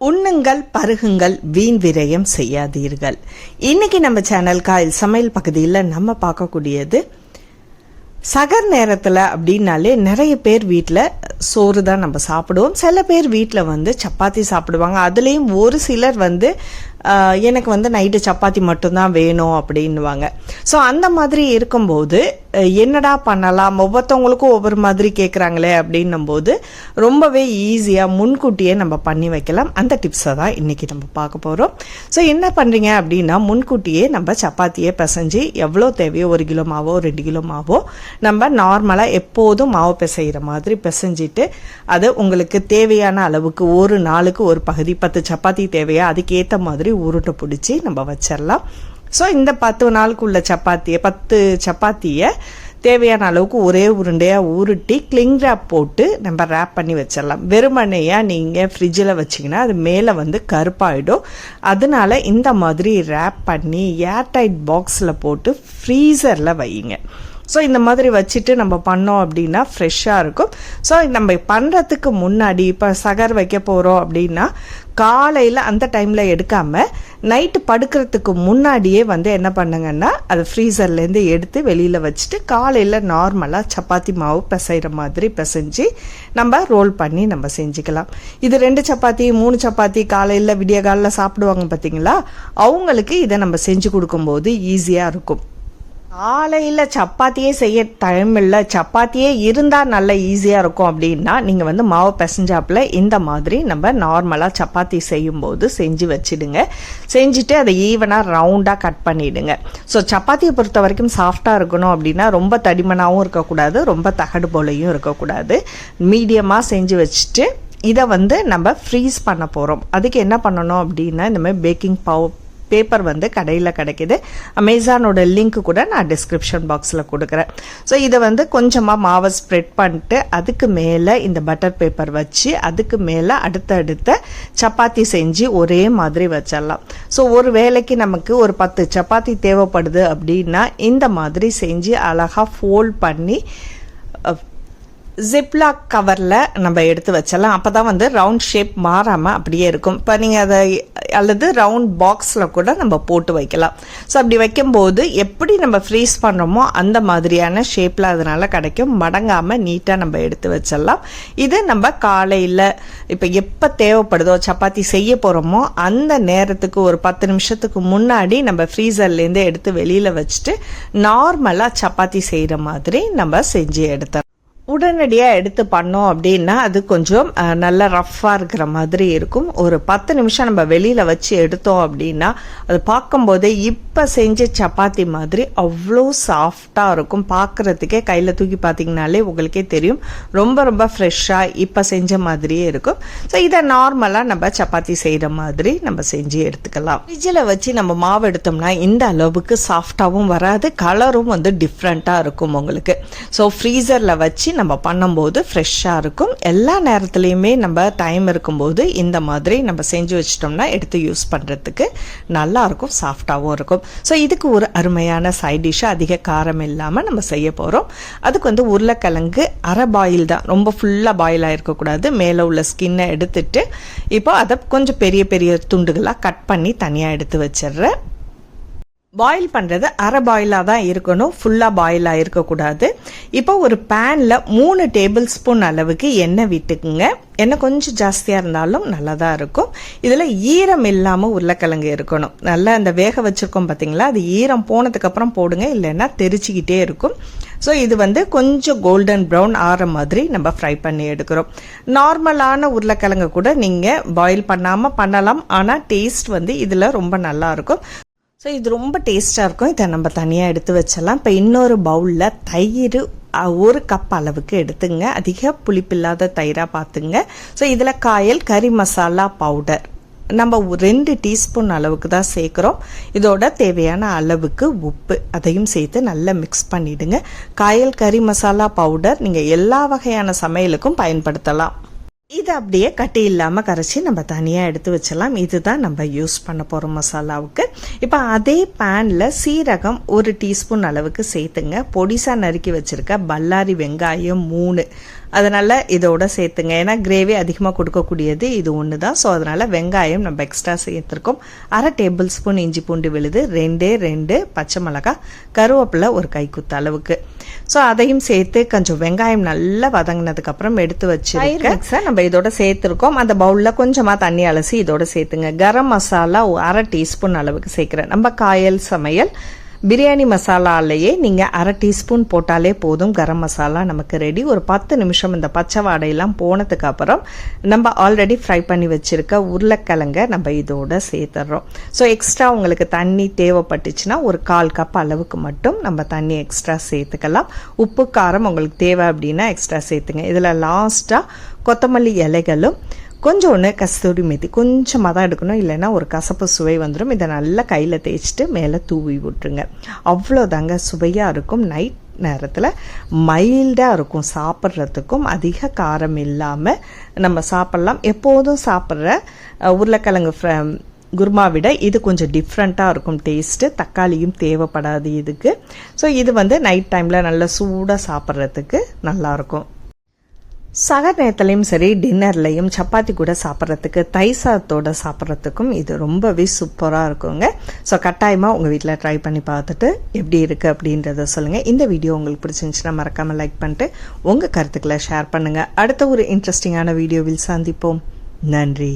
உண்ணுங்கள் பருகுங்கள் வீண் விரயம் செய்யாதீர்கள். இன்னைக்கு நம்ம சேனல் காயில் சமையல் பகுதியில் நம்ம பார்க்கக்கூடியது சகர் நேரத்தில் அப்படின்னாலே நிறைய பேர் வீட்டில் சோறு தான் நம்ம சாப்பிடுவோம். சில பேர் வீட்டில் வந்து சப்பாத்தி சாப்பிடுவாங்க. அதுலேயும் ஒரு சிலர் வந்து எனக்கு வந்து நைட்டு சப்பாத்தி மட்டும்தான் வேணும் அப்படின்னுவாங்க. ஸோ அந்த மாதிரி இருக்கும்போது என்னடா பண்ணலாம்? ஒவ்வொருத்தவங்களுக்கும் ஒவ்வொரு மாதிரி கேட்குறாங்களே அப்படின்னும் போது ரொம்பவே ஈஸியாக முன்கூட்டியே நம்ம பண்ணி வைக்கலாம். அந்த டிப்ஸை தான் இன்றைக்கி நம்ம பார்க்க போகிறோம் ஸோ என்ன பண்ணுறீங்க அப்படின்னா முன்கூட்டியே நம்ம சப்பாத்தியை பிசைஞ்சு எவ்வளோ தேவையோ ஒரு கிலோ மாவோ ரெண்டு கிலோ மாவோ நம்ம நார்மலாக எப்போதும் மாவு பிசைகிற மாதிரி பிசைஞ்சிட்டு அது உங்களுக்கு தேவையான அளவுக்கு ஒரு நாளுக்கு ஒரு பகுதி பத்து சப்பாத்தி தேவையா அதுக்கேற்ற மாதிரி உருட்டை பிடிச்சி நம்ம வச்சிடலாம் ஸோ இந்த பத்து நாளுக்கு உள்ள சப்பாத்தியை பத்து சப்பாத்தியை தேவையான அளவுக்கு ஒரே உருண்டையாக உருட்டி கிளிங் ரேப் போட்டு நம்ம ரேப் பண்ணி வச்சிடலாம் வெறுமனையாக நீங்கள் ஃப்ரிட்ஜில் வச்சிங்கன்னா அது மேலே வந்து கருப்பாயிடும். அதனால இந்த மாதிரி ரேப் பண்ணி ஏர்டைட் பாக்ஸில் போட்டு ஃப்ரீசரில் வையுங்க. ஸோ இந்த மாதிரி வச்சுட்டு நம்ம பண்ணோம் அப்படின்னா ஃப்ரெஷ்ஷாக இருக்கும். ஸோ நம்ம பண்ணுறதுக்கு முன்னாடி இப்போ சகர் வைக்க போகிறோம் அப்படின்னா காலையில் அந்த டைமில் எடுக்காமல் நைட்டு படுக்கிறதுக்கு முன்னாடியே வந்து என்ன பண்ணுங்கன்னா அது ஃப்ரீசர்லேருந்து எடுத்து வெளியில் வச்சுட்டு காலையில் நார்மலாக சப்பாத்தி மாவு பிசைகிற மாதிரி பிசைஞ்சு நம்ம ரோல் பண்ணி நம்ம செஞ்சுக்கலாம். இது ரெண்டு சப்பாத்தி மூணு சப்பாத்தி காலையில் விடிய காலையில் சாப்பிடுவாங்க பார்த்தீங்களா அவங்களுக்கு இதை நம்ம செஞ்சு கொடுக்கும்போது ஈஸியாக இருக்கும். காலையில் சப்பாத்தியே செய்ய டைமில்ல சப்பாத்தியே இருந்தால் நல்ல ஈஸியாக இருக்கும் அப்படின்னா நீங்கள் வந்து மாவு பிசைஞ்சாப்புல இந்த மாதிரி நம்ம நார்மலாக சப்பாத்தி செய்யும்போது செஞ்சு வச்சிடுங்க. செஞ்சுட்டு அதை ஈவனாக ரவுண்டாக கட் பண்ணிவிடுங்க ஸோ சப்பாத்தியை பொறுத்த வரைக்கும் சாஃப்டாக இருக்கணும் அப்படின்னா ரொம்ப தடிமனாகவும் இருக்கக்கூடாது ரொம்ப தகடு போலையும் இருக்கக்கூடாது. மீடியமாக செஞ்சு வச்சுட்டு இதை வந்து நம்ம ஃப்ரீஸ் பண்ண போகிறோம் அதுக்கு என்ன பண்ணணும் அப்படின்னா இந்த மாதிரி பேக்கிங் பவு பேப்பர் வந்து கடையில் கிடைக்குது. அமேசானோட லிங்க் கூட நான் டிஸ்கிரிப்ஷன் பாக்ஸில் கொடுக்குறேன். ஸோ இதை வந்து கொஞ்சமாக மாவை ஸ்ப்ரெட் பண்ணிட்டு அதுக்கு மேலே இந்த பட்டர் பேப்பர் வச்சு அதுக்கு மேலே அடுத்தடுத்த சப்பாத்தி செஞ்சு ஒரே மாதிரி வச்சிடலாம். ஸோ ஒரு வேளைக்கு நமக்கு ஒரு பத்து சப்பாத்தி தேவைப்படுது அப்படின்னா இந்த மாதிரி செஞ்சு அழகாக ஃபோல்ட் பண்ணி ஜிப்லாக் கவரில் நம்ம எடுத்து வச்சிடலாம். அப்போ தான் வந்து ரவுண்ட் ஷேப் மாறாமல் அப்படியே இருக்கும். இப்போ நீங்கள் அதை அல்லது ரவுண்ட் பாக்ஸில் கூட நம்ம போட்டு வைக்கலாம். ஸோ அப்படி வைக்கும்போது எப்படி நம்ம ஃப்ரீஸ் பண்ணுறோமோ அந்த மாதிரியான ஷேப்பில் அதனால் கிடைக்கும். மடங்காமல் நீட்டாக நம்ம எடுத்து வச்சிடலாம். இது நம்ம காலையில் இப்போ எப்போ தேவைப்படுதோ சப்பாத்தி செய்ய போகிறோமோ அந்த நேரத்துக்கு ஒரு பத்து நிமிஷத்துக்கு முன்னாடி நம்ம ஃப்ரீசர்லேருந்து எடுத்து வெளியில் வச்சுட்டு நார்மலாக சப்பாத்தி செய்கிற மாதிரி நம்ம செஞ்சு எடுத்துடலாம். உடனடியாக எடுத்து பண்ணோம் அப்படின்னா அது கொஞ்சம் நல்லா நல்ல ரஃப்பாக இருக்கிற மாதிரி இருக்கும். ஒரு பத்து நிமிஷம் நம்ம வெளியில் வச்சு எடுத்தோம் அப்படின்னா அது பார்க்கும்போதே இப்போ செஞ்ச சப்பாத்தி மாதிரி அவ்வளோ சாஃப்டாக இருக்கும். பார்க்குறதுக்கே கையில் தூக்கி பார்த்தீங்கனாலே உங்களுக்கே தெரியும். ரொம்ப ரொம்ப ஃப்ரெஷ்ஷாக இப்போ செஞ்ச மாதிரியே இருக்கும். ஸோ இதை நார்மலாக நம்ம சப்பாத்தி செய்கிற மாதிரி நம்ம செஞ்சு எடுத்துக்கலாம். ஃப்ரிட்ஜில் வச்சு நம்ம மாவு எடுத்தோம்னா இந்த அளவுக்கு சாஃப்டாகவும் வராது. கலரும் வந்து டிஃப்ரெண்ட்டாக இருக்கும் உங்களுக்கு. ஸோ ஃப்ரீசரில் வச்சு நம்ம பண்ணும்போது ஃப்ரெஷ்ஷாக இருக்கும். எல்லா நேரத்துலையுமே நம்ம டைம் இருக்கும்போது இந்த மாதிரி நம்ம செஞ்சு வச்சிட்டோம்னா எடுத்து யூஸ் பண்ணுறதுக்கு நல்லா இருக்கும் சாஃப்டாகவும் இருக்கும். ஸோ இதுக்கு ஒரு அருமையான சைட் டிஷ்ஷு அதிக காரம் இல்லாமல் நம்ம செய்ய போகிறோம் அதுக்கு வந்து உருளைக்கிழங்கு அரை பாயில் தான். ரொம்ப ஃபுல்லாக பாயில் ஆகிருக்கக்கூடாது மேலே உள்ள ஸ்கின்னை எடுத்துட்டு இப்போ அதை கொஞ்சம் பெரிய பெரிய துண்டுகளாக கட் பண்ணி தனியாக எடுத்து வச்சிடுறேன். பாயில் பண்ணுறது அரை பாயிலாக தான் இருக்கணும். ஃபுல்லாக பாயிலாக இருக்கக்கூடாது. இப்போ ஒரு பேனில் மூணு டேபிள் ஸ்பூன் அளவுக்கு எண்ணெய் விட்டுக்குங்க. எண்ணெய் கொஞ்சம் ஜாஸ்தியாக இருந்தாலும் நல்லா தான் இருக்கும். இதில் ஈரம் இல்லாமல் உருளைக்கிழங்கு இருக்கணும். நல்லா அந்த வேக வச்சுருக்கோம் பார்த்தீங்களா அது ஈரம் போனதுக்கப்புறம் போடுங்க. இல்லைன்னா தெரிச்சிக்கிட்டே இருக்கும். ஸோ இது வந்து கொஞ்சம் கோல்டன் ப்ரௌன் ஆற மாதிரி நம்ம ஃப்ரை பண்ணி எடுக்கிறோம். நார்மலான உருளைக்கிழங்கு கூட நீங்கள் பாயில் பண்ணாமல் பண்ணலாம். ஆனால் டேஸ்ட் வந்து இதில் ரொம்ப நல்லாயிருக்கும் ஸோ இது ரொம்ப டேஸ்ட்டாக இருக்கும். இதை நம்ம தனியாக எடுத்து வச்சிடலாம். இப்போ இன்னொரு பவுலில் தயிர் ஒரு கப் அளவுக்கு எடுத்துங்க. அதிக புளிப்பில்லாத தயிராக பார்த்துங்க ஸோ இதில் காயல் கறி மசாலா பவுடர் நம்ம ரெண்டு டீஸ்பூன் அளவுக்கு தான் சேர்க்குறோம். இதோட தேவையான அளவுக்கு உப்பு. அதையும் சேர்த்து நல்லா மிக்ஸ் பண்ணிவிடுங்க காயல் கறி மசாலா பவுடர் நீங்கள் எல்லா வகையான சமையலுக்கும் பயன்படுத்தலாம். இது அப்படியே கட்டி இல்லாமல் கரைச்சி நம்ம தனியாக எடுத்து வச்சலாம் இதுதான் நம்ம யூஸ் பண்ண போகிறோம் மசாலாவுக்கு. இப்போ அதே பேனில் சீரகம் ஒரு டீஸ்பூன் அளவுக்கு சேர்த்துங்க. பொடிசாக நறுக்கி வச்சுருக்க பல்லாரி வெங்காயம் மூணு. அதனால் இதோட சேர்த்துங்க. ஏன்னா கிரேவி அதிகமாக கொடுக்கக்கூடியது இது ஒன்று தான் ஸோ அதனால் வெங்காயம் நம்ம எக்ஸ்ட்ரா சேர்த்துருக்கோம். அரை டேபிள் ஸ்பூன் இஞ்சி பூண்டு விழுது ரெண்டே ரெண்டு பச்சை மிளகாய் கருவேப்பிலை ஒரு கைக்குத்த அளவுக்கு. ஸோ அதையும் சேர்த்து கொஞ்சம் வெங்காயம் நல்லா வதங்கினதுக்கப்புறம் எடுத்து வச்சு நம்ம இதோட சேர்த்துருக்கோம். அந்த பவுலில் கொஞ்சமாக தண்ணி அலசி இதோட சேர்த்துங்க. கரம் மசாலா அரை டீஸ்பூன் அளவுக்கு சேர்க்குறேன். நம்ம காயல் சமையல் பிரியாணி மசாலாலேயே நீங்கள் அரை டீஸ்பூன் போட்டாலே போதும். கரம் மசாலா நமக்கு ரெடி ஒரு பத்து நிமிஷம் இந்த பச்சை வாடையெல்லாம் போனதுக்கு அப்புறம் நம்ம ஆல்ரெடி ஃப்ரை பண்ணி வச்சுருக்க உருளைக்கிழங்க நம்ம இதோட சேர்த்துட்றோம் ஸோ எக்ஸ்ட்ரா உங்களுக்கு தண்ணி தேவைப்பட்டுச்சுன்னா ஒரு கால் கப் அளவுக்கு மட்டும் நம்ம தண்ணி எக்ஸ்ட்ரா சேர்த்துக்கலாம். உப்பு காரம் உங்களுக்கு தேவை அப்படின்னா எக்ஸ்ட்ரா சேர்த்துங்க. இதில் லாஸ்ட்டாக கொத்தமல்லி இலைகளும் கொஞ்சோண்டு கஸ்தூரி மேத்தி கொஞ்சமாக தான் எடுக்கணும். இல்லைன்னா ஒரு கசப்பு சுவை வந்துடும் இதை நல்லா கையில் தேய்ச்சிட்டு மேலே தூவி விட்டுருங்க. அவ்வளோதாங்க சுவையாக இருக்கும். நைட் நேரத்தில் மைல்டாக இருக்கும் சாப்பிட்றதுக்கும். அதிக காரம் இல்லாமல் நம்ம சாப்பிட்லாம். எப்போதும் சாப்பிட்ற உருளைக்கிழங்கு ஃப்ர குருமா விட இது கொஞ்சம் டிஃப்ரெண்ட்டாக இருக்கும். டேஸ்ட்டு தக்காளியும் தேவைப்படாது இதுக்கு. ஸோ இது வந்து நைட் டைமில் நல்லா சூடாக சாப்பிட்றதுக்கு நல்லாயிருக்கும் சக நேரத்துலையும் சரி டின்னர்லையும் சப்பாத்தி கூட சாப்பிட்றதுக்கு தை சாதத்தோட சாப்பிட்றதுக்கும் இது ரொம்பவே சூப்பராக இருக்குங்க. ஸோ கட்டாயமாக உங்கள் வீட்டில் ட்ரை பண்ணி பார்த்துட்டு எப்படி இருக்குது அப்படின்றத சொல்லுங்கள் இந்த வீடியோ உங்களுக்கு பிடிச்சிருந்துச்சுன்னா மறக்காமல் லைக் பண்ணிட்டு உங்கள் கருத்துக்களை ஷேர் பண்ணுங்கள் அடுத்த ஒரு இன்ட்ரெஸ்டிங்கான வீடியோவில் சந்திப்போம். நன்றி.